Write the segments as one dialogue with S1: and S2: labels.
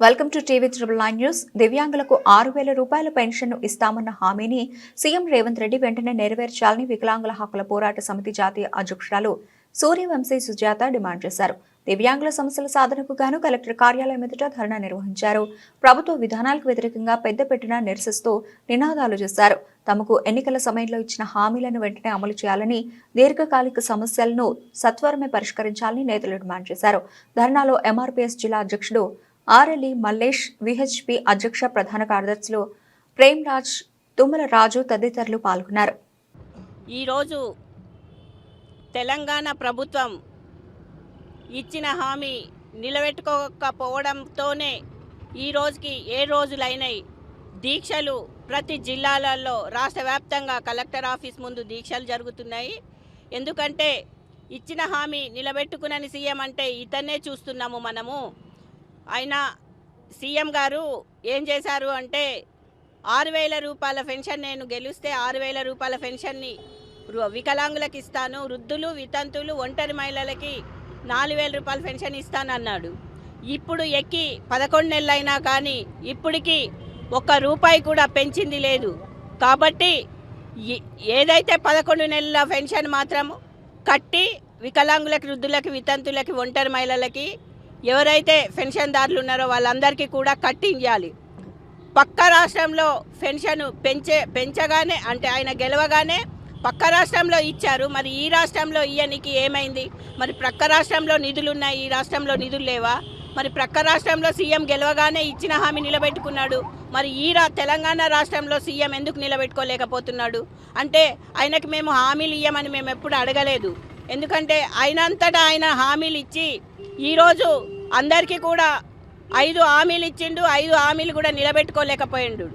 S1: Welcome to TV triple nine news దివ్యాంగులకు ఆరు వేల రూపాయల పెన్షన్ ఇస్తామన్న హామీని సీఎం రేవంత్ రెడ్డి వెంటనే నెరవేర్చాలని వికలాంగుల హక్కుల పోరాట సమితి జాతీయ అధ్యక్షురాలు సూర్యవంశీ సుజాత డిమాండ్ చేశారు. దివ్యాంగుల సమస్యల సాధనకు గాను కలెక్టర్ కార్యాలయం ఎదుట ధర్నా నిర్వహించారు. ప్రభుత్వ విధానాలకు వ్యతిరేకంగా పెద్దపెట్టిన నిరసిస్తూ నినాదాలు చేశారు. తమకు ఎన్నికల సమయంలో ఇచ్చిన హామీలను వెంటనే అమలు చేయాలని దీర్ఘకాలిక సమస్యలను సత్వరమే పరిష్కరించాలని నేతలు డిమాండ్ చేశారు. ధర్నాలో ఎంఆర్పీఎస్ జిల్లా అధ్యక్షుడు ఆర్ఎల్ఈ మల్లేష్ విహెచ్పి అధ్యక్ష ప్రధాన కార్యదర్శులు ప్రేమ్ రాజ్ తుమ్మల రాజు తదితరులు పాల్గొన్నారు.
S2: ఈరోజు తెలంగాణ ప్రభుత్వం ఇచ్చిన హామీ నిలబెట్టుకోకపోవడంతోనే ఈ రోజుకి ఏ రోజులైనాయి దీక్షలు ప్రతి జిల్లాలలో రాష్ట్ర వ్యాప్తంగా కలెక్టర్ ఆఫీస్ ముందు దీక్షలు జరుగుతున్నాయి. ఎందుకంటే ఇచ్చిన హామీ నిలబెట్టుకునని సీఎం అంటే ఇతన్నే చూస్తున్నాము మనము. ఆయన సీఎం గారు ఏం చేశారు అంటే ఆరు వేల రూపాయల పెన్షన్ నేను గెలిస్తే ఆరు వేల రూపాయల పెన్షన్ని వికలాంగులకు ఇస్తాను వృద్ధులు వితంతులు ఒంటరి మహిళలకి నాలుగు వేల రూపాయల పెన్షన్ ఇస్తానన్నాడు. ఇప్పుడు ఎక్కి పదకొండు నెలలు అయినా కానీ ఇప్పటికి ఒక్క రూపాయి కూడా పెంచింది లేదు. కాబట్టి ఏ- ఏదైతే పదకొండు నెలల పెన్షన్ మాత్రం కట్టి వికలాంగులకి వృద్ధులకి వితంతులకి ఒంటరి మహిళలకి ఎవరైతే పెన్షన్దారులు ఉన్నారో వాళ్ళందరికీ కూడా కట్టించాలి పక్క రాష్ట్రంలో పెన్షన్ పెంచే పెంచగానే అంటే ఆయన గెలవగానే పక్క రాష్ట్రంలో ఇచ్చారు. మరి ఈ రాష్ట్రంలో ఇయ్యనికి ఏమైంది? మరి ప్రక్క రాష్ట్రంలో నిధులు ఉన్నాయి ఈ రాష్ట్రంలో నిధులు లేవా? మరి ప్రక్క రాష్ట్రంలో సీఎం గెలవగానే ఇచ్చిన హామీ నిలబెట్టుకున్నాడు. మరి ఈ రా తెలంగాణ రాష్ట్రంలో సీఎం ఎందుకు నిలబెట్టుకోలేకపోతున్నాడు? అంటే ఆయనకి మేము హామీలు ఇయ్యమని మేము ఎప్పుడు అడగలేదు. ఎందుకంటే ఆయనంతటా ఆయన హామీలు ఇచ్చి ఈరోజు అందరికీ కూడా ఐదు హామీలు ఇచ్చిండు ఐదు హామీలు కూడా నిలబెట్టుకోలేకపోయిండు.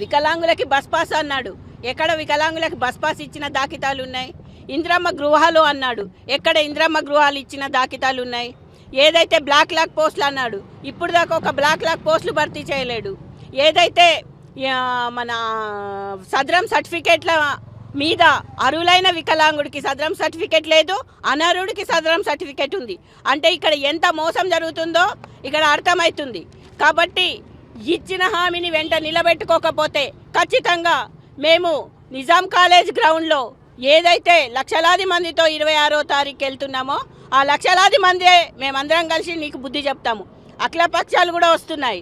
S2: వికలాంగులకి బస్ పాస్ అన్నాడు. ఎక్కడ వికలాంగులకి బస్ పాస్ ఇచ్చిన దాఖితాలు ఉన్నాయి? ఇంద్రమ్మ గృహాలు అన్నాడు. ఎక్కడ ఇంద్రమ్మ గృహాలు ఇచ్చిన దాఖితాలు ఉన్నాయి? ఏదైతే బ్లాక్ లాక్ పోస్టులు అన్నాడు ఇప్పుడు దాకా ఒక బ్లాక్ లాక్ పోస్టులు భర్తీ చేయలేడు. ఏదైతే మన సదరం సర్టిఫికేట్ల మీద అరువులైన వికలాంగుడికి సదరం సర్టిఫికేట్ లేదు అనర్హుడికి సదరం సర్టిఫికేట్ ఉంది. అంటే ఇక్కడ ఎంత మోసం జరుగుతుందో ఇక్కడ అర్థమవుతుంది కాబట్టి ఇచ్చిన హామీని వెంట నిలబెట్టుకోకపోతే ఖచ్చితంగా మేము నిజాం కాలేజ్ గ్రౌండ్లో ఏదైతే లక్షలాది మందితో ఇరవై ఆరో తారీఖు వెళ్తున్నామో ఆ లక్షలాది మందే మేమందరం కలిసి నీకు బుద్ధి చెప్తాము. అఖిలపక్షాలు కూడా వస్తున్నాయి.